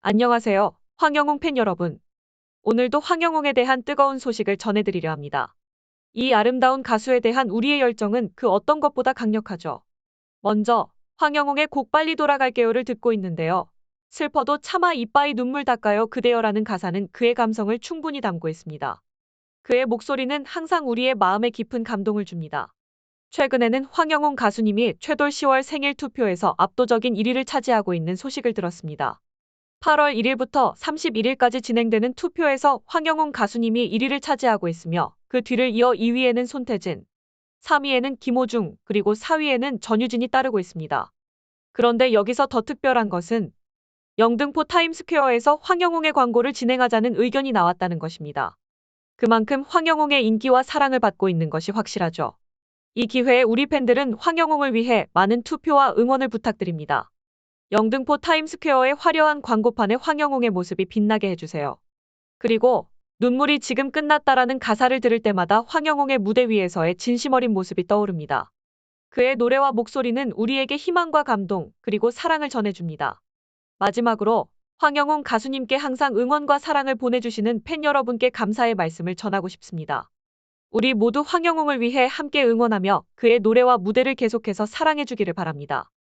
안녕하세요. 황영웅 팬 여러분. 오늘도 황영웅에 대한 뜨거운 소식을 전해드리려 합니다. 이 아름다운 가수에 대한 우리의 열정은 그 어떤 것보다 강력하죠. 먼저 황영웅의 곡 빨리 돌아갈게요를 듣고 있는데요. 슬퍼도 차마 이빠이 눈물 닦아요 그대여라는 가사는 그의 감성을 충분히 담고 있습니다. 그의 목소리는 항상 우리의 마음에 깊은 감동을 줍니다. 최근에는 황영웅 가수님이 최돌 10월 생일 투표에서 압도적인 1위를 차지하고 있는 소식을 들었습니다. 8월 1일부터 31일까지 진행되는 투표에서 황영웅 가수님이 1위를 차지하고 있으며 그 뒤를 이어 2위에는 손태진, 3위에는 김호중, 그리고 4위에는 전유진이 따르고 있습니다. 그런데 여기서 더 특별한 것은 영등포 타임스퀘어에서 황영웅의 광고를 진행하자는 의견이 나왔다는 것입니다. 그만큼 황영웅의 인기와 사랑을 받고 있는 것이 확실하죠. 이 기회에 우리 팬들은 황영웅을 위해 많은 투표와 응원을 부탁드립니다. 영등포 타임스퀘어의 화려한 광고판에 황영웅의 모습이 빛나게 해주세요. 그리고 눈물이 지금 끝났다라는 가사를 들을 때마다 황영웅의 무대 위에서의 진심 어린 모습이 떠오릅니다. 그의 노래와 목소리는 우리에게 희망과 감동, 그리고 사랑을 전해줍니다. 마지막으로 황영웅 가수님께 항상 응원과 사랑을 보내주시는 팬 여러분께 감사의 말씀을 전하고 싶습니다. 우리 모두 황영웅을 위해 함께 응원하며 그의 노래와 무대를 계속해서 사랑해주기를 바랍니다.